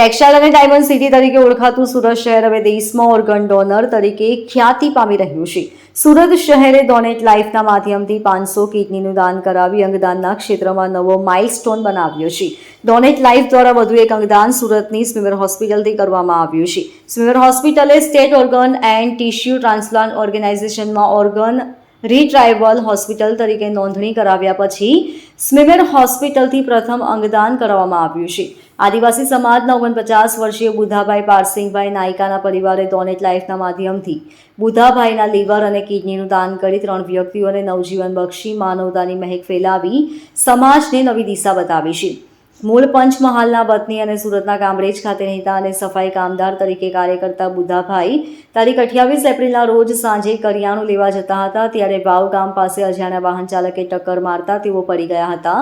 Textile અને diamond city તરીકે ઓળખાતું સુરત શહેર હવે દેશમાં ઓર્ગન ડોનર તરીકે ખ્યાતિ પામી રહ્યું છે. સુરત શહેરે ડોનેટ લાઈફના માધ્યમથી પાંચસો કિડનીનું દાન કરાવી અંગદાનના ક્ષેત્રમાં નવો માઇલસ્ટોન બનાવ્યો છે. ડોનેટ લાઈફ દ્વારા વધુ એક અંગદાન સુરતની સ્મીમેર હોસ્પિટલથી કરવામાં આવ્યું છે. સ્મીમેર હોસ્પિટલે state organ and tissue transplant ઓર્ગેનાઇઝેશનમાં organ retrieval hospital તરીકે નોંધણી કરાવ્યા પછી સ્મિમેર હોસ્પિટલથી પ્રથમ અંગદાન કરવામાં આવ્યું છે. આદિવાસી સમાજના ઓગણપચાસ વર્ષીય બુધાભાઈ પારસિંહભાઈ નાયકાના પરિવારે ડોનેટ લાઈફના માધ્યમથી બુધાભાઈના લીવર અને કિડનીનું દાન કરી ત્રણ વ્યક્તિઓને નવજીવન બક્ષી માનવતાની મહેક ફેલાવી સમાજને નવી દિશા બતાવી છે. મૂળ પંચમહાલના વતની અને સુરતના કામરેજ ખાતે રહેતા અને સફાઈ કામદાર તરીકે કાર્ય કરતા બુધાભાઈ તારીખ અઠ્યાવીસ એપ્રિલના રોજ સાંજે કરિયાણું લેવા જતા હતા. ત્યારે વાવ ગામ પાસે અજાણ્યા વાહન ચાલકે ટક્કર મારતા તેઓ પડી ગયા હતા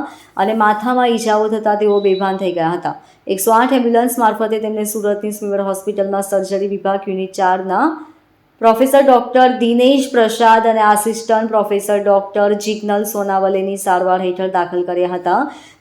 અને માથામાં ઈજાઓ થતાં તેઓ બેભાન થઈ ગયા હતા. એકસો આઠ એમ્બ્યુલન્સ મારફતે તેમને સુરતની સ્મીવર હોસ્પિટલમાં સર્જરી વિભાગ યુનિટ ચારના પ્રોફેસર ડોક્ટર દિનેશ પ્રસાદ અને આસિસ્ટન્ટ પ્રોફેસર ડોક્ટર જિગ્નલ સોનાવલેની સારવાર હેઠળ દાખલ કર્યા હતા.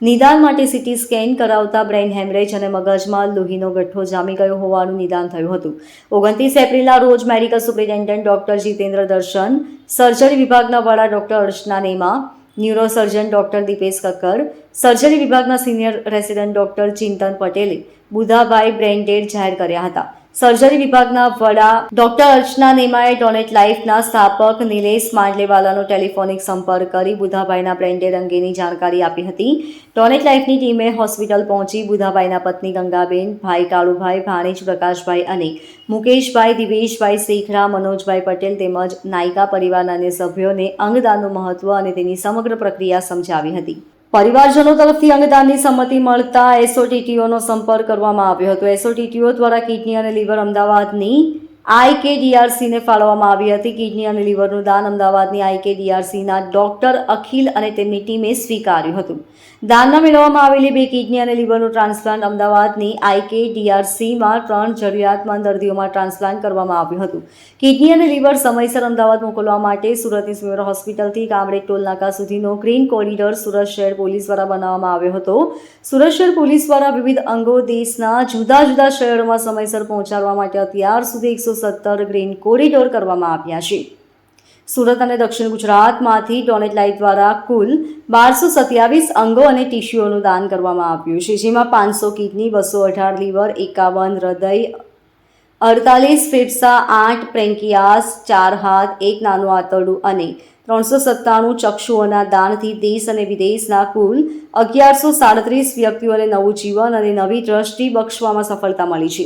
નિદાન માટે સીટી સ્કેન કરાવતા બ્રેઇન હેમરેજ અને મગજમાં લોહીનો ગઠ્ઠો જામી ગયો હોવાનું નિદાન થયું હતું. ઓગણત્રીસ એપ્રિલના રોજ મેડિકલ સુપ્રિન્ટેન્ડન્ટ ડોક્ટર જીતેન્દ્ર દર્શન, સર્જરી વિભાગના વડા doctor Archana Nema, neurosurgeon doctor Dipesh Kakkar, surgery વિભાગના સિનિયર રેસિડન્ટ ડોક્ટર ચિંતન પટેલે બુધાભાઈ બ્રેઇન જાહેર કર્યા હતા. સર્જરી વિભાગના વડા ડોક્ટર અર્ચના નેમાએ ડોનેટ લાઈફના સ્થાપક નિલેશ માંડલેવાલાનો ટેલિફોનિક સંપર્ક કરી બુધાભાઈના બ્રેન્ડેડ અંગેની જાણકારી આપી હતી. ડોનેટ લાઈફની ટીમે હોસ્પિટલ પહોંચી બુધાભાઈના પત્ની ગંગાબેન, ભાઈ કાળુભાઈ, ભાણેજ, પ્રકાશભાઈ અને મુકેશભાઈ, દિવેશભાઈ શેખરા, મનોજભાઈ પટેલ તેમજ નાયકા પરિવારના અન્ય સભ્યોને અંગદાનનું મહત્વ અને તેની સમગ્ર પ્રક્રિયા સમજાવી હતી. પરિવારજનો તરફથી અંગદાનની સંમતિ મળતા એસઓટીટીઓનો સંપર્ક કરવામાં આવ્યો હતો. એસઓટીટીઓ દ્વારા કિડની અને લીવર અમદાવાદની આઈકેડીઆરસીને ફાળવવામાં આવી હતી. કિડની અને લીવરનું દાન અમદાવાદની આઈકેડીઆરસીના ડોક્ટર અખિલ અને તેમની ટીમે સ્વીકાર્યું હતું. દાનમાં મેળવવામાં આવેલી બે કિડની અને લીવરનું ટ્રાન્સપ્લાન્ટ અમદાવાદની આઈકેડીઆરસીમાં ત્રણ જરૂરિયાતમંદ દર્દીઓમાં ટ્રાન્સપ્લાન્ટ કરવામાં આવ્યું હતું. કિડની અને લીવર સમયસર અમદાવાદ મોકલવા માટે સુરતની સ્મીમેર હોસ્પિટલથી કામરેજ ટોલનાકા સુધીનો ગ્રીન કોરિડોર સુરત શહેર પોલીસ દ્વારા બનાવવામાં આવ્યો હતો. સુરત શહેર પોલીસ દ્વારા વિવિધ અંગો દેશના જુદા જુદા શહેરોમાં સમયસર પહોંચાડવા માટે અત્યાર સુધી એકસો સત્તર ગ્રીન કોરિડોર કરવામાં આવ્યા છે. સુરત અને દક્ષિણ ગુજરાતમાંથી ડોનેટ લાઇટ દ્વારા કુલ બારસો સત્યાવીસ અંગો અને ટીશ્યુઓનું દાન કરવામાં આવ્યું છે, જેમાં પાંચસો કિડની, બસો અઢાર લીવર, એકાવન હૃદય, અડતાલીસ ફેફસા, આઠ પ્રેન્કિયાસ ચાર હાથ, એક નાનું આંતરડું અને ત્રણસો સત્તાણું ચક્ષુઓના દાનથી દેશ અને વિદેશના કુલ અગિયારસો સાડત્રીસ વ્યક્તિઓને નવું જીવન અને નવી દ્રષ્ટિ બક્ષવામાં સફળતા મળી છે.